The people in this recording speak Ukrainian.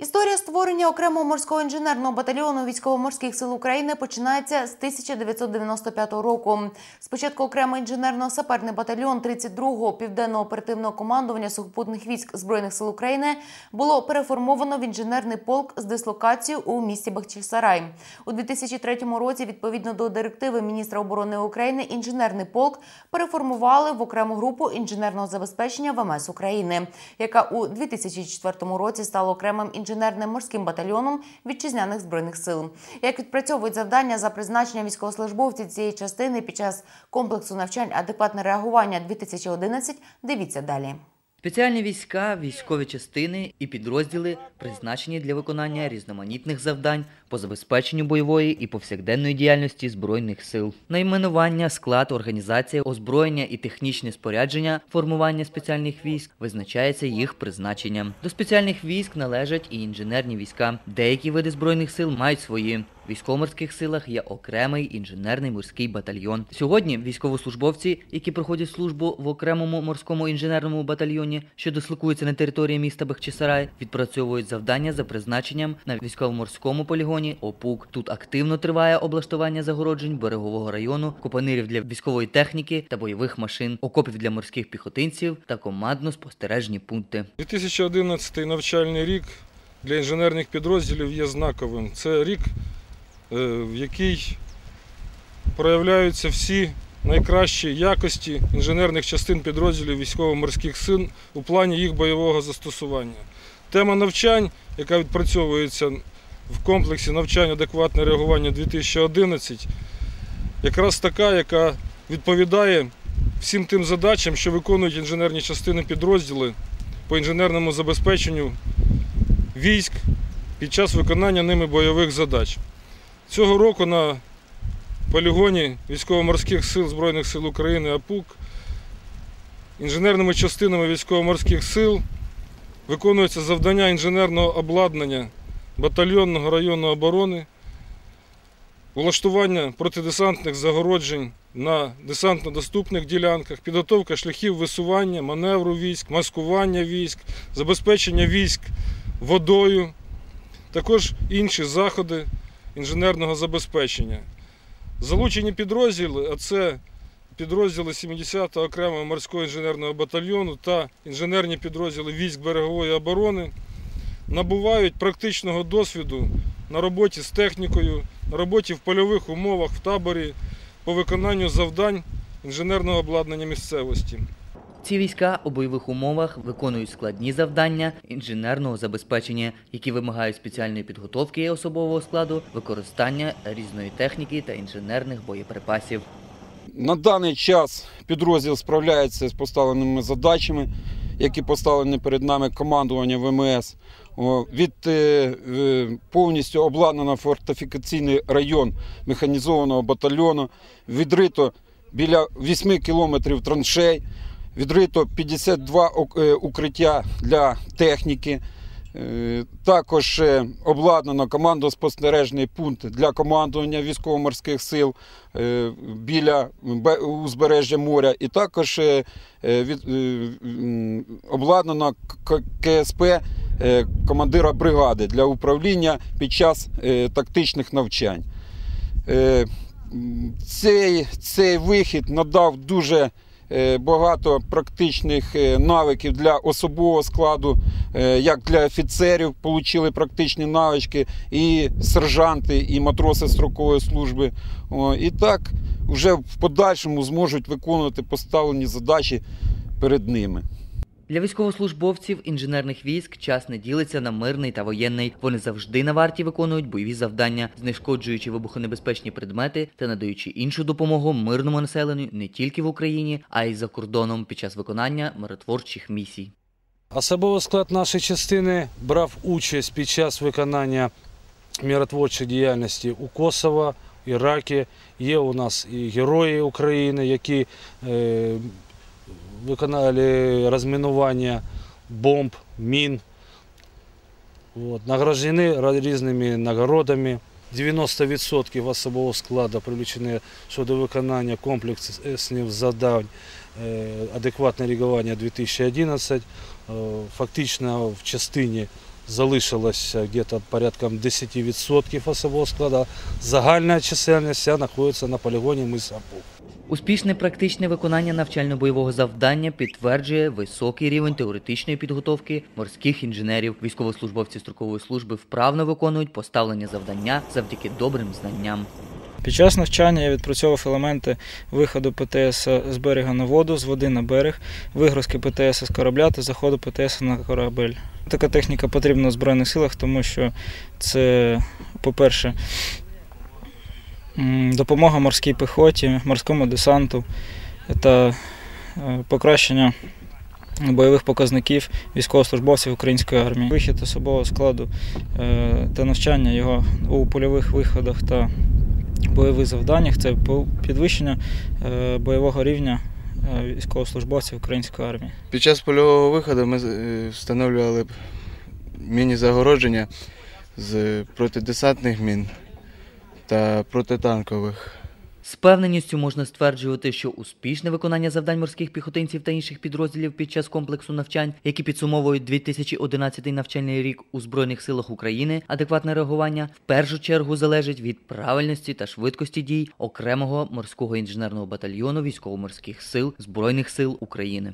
Історія створення окремого морського інженерного батальйону військово-морських сил України починається з 1995 року. Спочатку окремий інженерно-саперний батальйон 32-го південного оперативного командування сухопутних військ збройних сил України було переформовано в інженерний полк з дислокацією у місті Бахчисарай. У 2003 році, відповідно до директиви міністра оборони України, інженерний полк переформували в окрему групу інженерного забезпечення ВМС України, яка у 2004 році стала окремим інженерним морським батальйоном вітчизняних збройних сил. Як відпрацьовують завдання за призначення військовослужбовців цієї частини під час комплексу навчань адекватне реагування 2011, дивіться далі. Спеціальні війська, військові частини і підрозділи призначені для виконання різноманітних завдань по забезпеченню бойової і повсякденної діяльності збройних сил. Найменування, склад, організація, озброєння і технічне спорядження формування спеціальних військ визначається їх призначенням. До спеціальних військ належать і інженерні війська. Деякі види збройних сил мають свої. Військово-морських силах є окремий інженерний морський батальйон. Сьогодні військовослужбовці, які проходять службу в окремому морському інженерному батальйоні, що дислокується на території міста Бахчисарай, відпрацьовують завдання за призначенням на військово-морському полігоні ОПУК. Тут активно триває облаштування загороджень берегового району, купанирів для військової техніки та бойових машин, окопів для морських піхотинців та командно-спостережні пункти. 2011 навчальний рік для інженерних підрозділів є знаковим. Це рік, в який проявляються всі найкращі якості інженерних частин підрозділів військово-морських сил у плані їх бойового застосування. Тема навчань, яка відпрацьовується в комплексі навчання адекватне реагування 2011, якраз така, яка відповідає всім тим задачам, що виконують інженерні частини підрозділи по інженерному забезпеченню військ під час виконання ними бойових задач. Цього року на полігоні військово-морських сил Збройних сил України АПУК інженерними частинами військово-морських сил виконується завдання інженерного обладнання батальйонного району оборони, влаштування протидесантних загороджень на десантно-доступних ділянках, підготовка шляхів висування, маневру військ, маскування військ, забезпечення військ водою, також інші заходи інженерного забезпечення. Залучені підрозділи, а це підрозділи 70-го окремого морського інженерного батальйону та інженерні підрозділи військ берегової оборони, набувають практичного досвіду на роботі з технікою, на роботі в польових умовах в таборі по виконанню завдань інженерного обладнання місцевості. Ці війська у бойових умовах виконують складні завдання інженерного забезпечення, які вимагають спеціальної підготовки особового складу, використання різної техніки та інженерних боєприпасів. На даний час підрозділ справляється з поставленими задачами, які поставлені перед нами командуванням ВМС. Від е, повністю обладнано фортифікаційний район механізованого батальйону, відрито біля 8 кілометрів траншей, відрито 52 е, укриття для техніки. Е, Також е, обладнано командно-спостережний пункт для командування військово-морських сил біля узбережжя моря. І також обладнано КСП командира бригади для управління під час тактичних навчань. Цей, цей вихід надав дуже багато практичних е, навиків для особового складу, е, як для офіцерів отримали практичні навички, і сержанти, і матроси строкової служби. І так вже в подальшому зможуть виконувати поставлені задачі перед ними. Для військовослужбовців інженерних військ час не ділиться на мирний та воєнний. Вони завжди на варті виконують бойові завдання, знешкоджуючи вибухонебезпечні предмети та надаючи іншу допомогу мирному населенню не тільки в Україні, а й за кордоном під час виконання миротворчих місій. Особовий склад нашої частини брав участь під час виконання миротворчої діяльності у Косово, Іракі. Є у нас і герої України, які е, виконали розмінування бомб, мін. От, награждені різними нагородами. 90% особового складу привлечені щодо виконання комплексних завдань е, адекватне реагування 2011. Е, Фактично в частині залишилось где-то порядком 10% особового складу. Загальна чисельність знаходиться на полігоні мис Апух. Успішне практичне виконання навчально-бойового завдання підтверджує високий рівень теоретичної підготовки морських інженерів. Військовослужбовці строкової служби вправно виконують поставлені завдання завдяки добрим знанням. Під час навчання я відпрацьовував елементи виходу ПТС з берега на воду, з води на берег, вигрузки ПТС з корабля та заходу ПТС на корабель. Така техніка потрібна в Збройних силах, тому що це, по-перше, допомога морській піхоті, морському десанту та е, покращення бойових показників військовослужбовців української армії. Вихід особового складу е, та навчання його у польових виходах та бойових завданнях це підвищення е, бойового рівня військовослужбовців української армії. Під час польового виходу ми встановлювали міні-загородження з протидесантних мін та протитанкових. З певненістю можна стверджувати, що успішне виконання завдань морських піхотинців та інших підрозділів під час комплексу навчань, які підсумовують 2011 навчальний рік у Збройних силах України, адекватне реагування в першу чергу залежить від правильності та швидкості дій окремого морського інженерного батальйону військово-морських сил Збройних сил України.